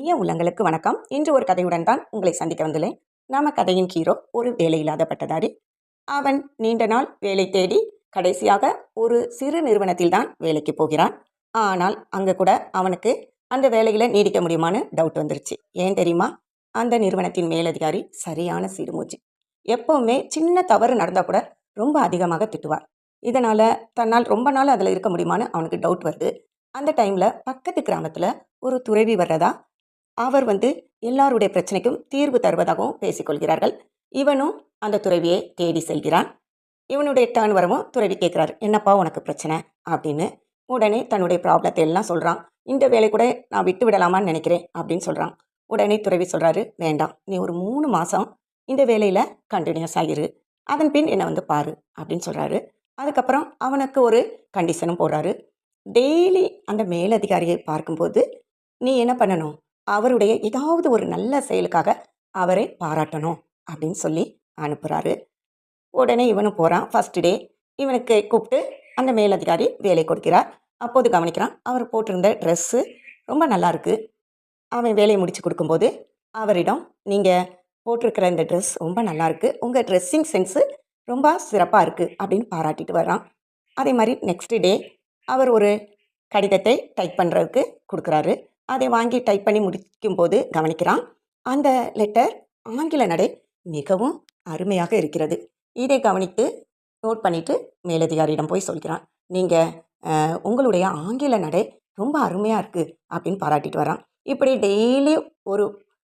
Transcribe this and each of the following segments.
இனிய உள்ளங்களுக்கு வணக்கம். இன்று ஒரு கதையுடன் தான் உங்களை சந்திக்க வந்துள்ளேன். நாம கதையின் ஹீரோ ஒரு வேலையில்லாத பட்டதாரி. அவன் நீண்ட நாள் வேலை தேடி கடைசியாக ஒரு சிறு நிறுவனத்தில் தான் வேலைக்கு போகிறான். ஆனால் அங்கே கூட அவனுக்கு அந்த வேலையில் நீடிக்க முடியுமான்னு டவுட் வந்துருச்சு. ஏன் தெரியுமா? அந்த நிறுவனத்தின் மேலதிகாரி சரியான சிறுமூச்சு. எப்பவுமே சின்ன தவறு நடந்தால் கூட ரொம்ப அதிகமாக திட்டுவார் இதனால் தன்னால் ரொம்ப நாள் அதில் இருக்க முடியுமான்னு அவனுக்கு டவுட் வருது. அந்த டைமில் பக்கத்து கிராமத்தில் ஒரு துறவி வர்றதா அவர் வந்து எல்லாருடைய பிரச்சனைக்கும் தீர்வு தருவதாகவும் பேசிக்கொள்கிறார்கள். இவனும் அந்த துறவியை தேடி செல்கிறான். இவனுடைய டர்ன் வரவும் துறவி கேட்குறாரு என்னப்பா உனக்கு பிரச்சனை? அப்படின்னு. உடனே தன்னுடைய ப்ராப்ளத்தை எல்லாம் சொல்கிறான் இந்த வேலை கூட நான் விட்டு விடலாமான்னு நினைக்கிறேன் அப்படின்னு சொல்கிறான் உடனே துறவி சொல்கிறாரு வேண்டாம் நீ ஒரு மூணு மாதம் இந்த வேலையில் கண்டினியூஸ் ஆகிரு அதன் பின் என்னை வந்து பாரு அப்படின்னு சொல்கிறாரு அதுக்கப்புறம் அவனுக்கு ஒரு கண்டிஷனும் போடுறாரு. டெய்லி அந்த மேலதிகாரியை பார்க்கும்போது நீ என்ன பண்ணணும்? அவருடைய ஏதாவது ஒரு நல்ல செயலுக்காக அவரை பாராட்டணும் அப்படின்னு சொல்லி அனுப்புகிறாரு உடனே இவனும் போகிறான் ஃபர்ஸ்ட் டே இவனுக்கு கூப்பிட்டு அந்த மேலதிகாரி வேலை கொடுக்கிறார். அப்போது கவனிக்கிறான் அவர் போட்டிருந்த ட்ரெஸ்ஸு ரொம்ப நல்லா இருக்குது அவன் வேலையை முடித்து கொடுக்கும்போது அவரிடம் நீங்கள் போட்டிருக்கிற இந்த ட்ரெஸ் ரொம்ப நல்லாயிருக்கு உங்கள் ட்ரெஸ்ஸிங் சென்ஸு ரொம்ப சிறப்பாக இருக்குது அப்படின்னு பாராட்டிட்டு வர்றான். அதே மாதிரி நெக்ஸ்ட் டே அவர் ஒரு கடிதத்தை டைப் பண்ணுறதுக்கு கொடுக்குறாரு. அதை வாங்கி டைப் பண்ணி முடிக்கும்போது கவனிக்கிறான். அந்த லெட்டர் ஆங்கில நடை மிகவும் அருமையாக இருக்கிறது. இதை கவனித்து நோட் பண்ணிவிட்டு மேலதிகாரியிடம் போய் சொல்கிறான். நீங்கள் உங்களுடைய ஆங்கில நடை ரொம்ப அருமையாக இருக்குது அப்படின்னு பாராட்டிட்டு வரான் இப்படி டெய்லி ஒரு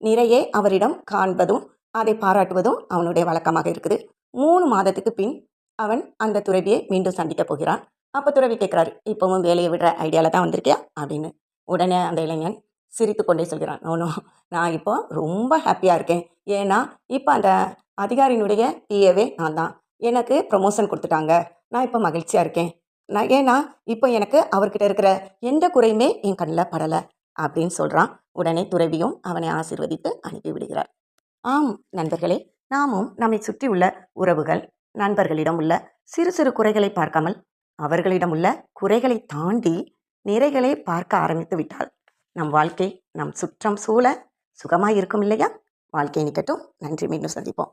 நிறையே அவரிடம் காண்பதும் அதை பாராட்டுவதும் அவனுடைய வழக்கமாக இருக்குது. மூணு மாதத்துக்கு பின் அவன் அந்த துறவியை மீண்டும் சந்திக்கப் போகிறான். அப்போ துறவி கேட்குறாரு இப்போவும் வேலையை விடுற ஐடியாவில் தான் வந்திருக்கியா? அப்படின்னு. உடனே அந்த இளைஞன் சிரித்து கொண்டே சொல்கிறான் நோ நான் இப்போ ரொம்ப ஹாப்பியாக இருக்கேன். ஏன்னா இப்போ அந்த அதிகாரியினுடைய பிஏவே நான் தான். எனக்கு ப்ரமோஷன் கொடுத்துட்டாங்க. நான் இப்போ மகிழ்ச்சியாக இருக்கேன். நான் ஏன்னா இப்போ எனக்கு அவர்கிட்ட இருக்கிற எந்த குறையுமே என் கண்ணில் படலை அப்படின்னு சொல்கிறான் உடனே துறவியும் அவனை ஆசிர்வதித்து அனுப்பிவிடுகிறார் ஆம் நண்பர்களே நாமும் நம்மை சுற்றியுள்ள உறவுகள் நண்பர்களிடம் உள்ள சிறு சிறு குறைகளை பார்க்காமல் அவர்களிடம் உள்ள குறைகளை தாண்டி நிறைகளை பார்க்க ஆரம்பித்து விட்டால் நம் வாழ்க்கை நம் சுற்றம் சூழ சுகமாக இருக்கும் இல்லையா வாழ்க்கை நிக்கட்டும். நன்றி. மீண்டும் சந்திப்போம்.